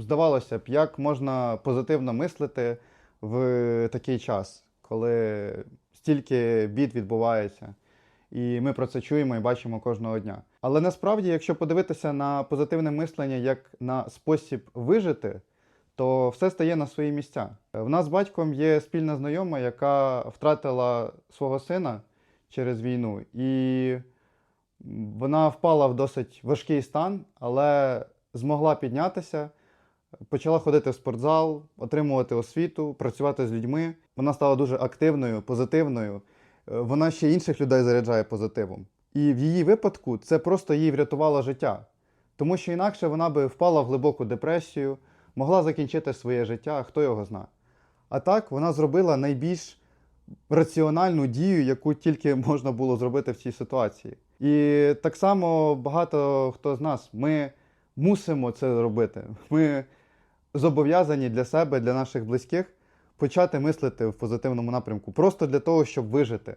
Здавалося б, як можна позитивно мислити в такий час, коли стільки бід відбувається, і ми про це чуємо і бачимо кожного дня. Але насправді, якщо подивитися на позитивне мислення як на спосіб вижити, то все стає на свої місця. В нас з батьком є спільна знайома, яка втратила свого сина через війну, і вона впала в досить важкий стан, але змогла піднятися, почала ходити в спортзал, отримувати освіту, працювати з людьми. Вона стала дуже активною, позитивною. Е, Вона ще інших людей заряджає позитивом. І в її випадку це просто їй врятувало життя. Тому що інакше вона би впала в глибоку депресію, могла закінчити своє життя, хто його знає. А так вона зробила найбільш раціональну дію, яку тільки можна було зробити в цій ситуації. І так само багато хто з нас ми мусимо це робити. Ми зобов'язані для себе, для наших близьких почати мислити в позитивному напрямку, просто для того, щоб вижити.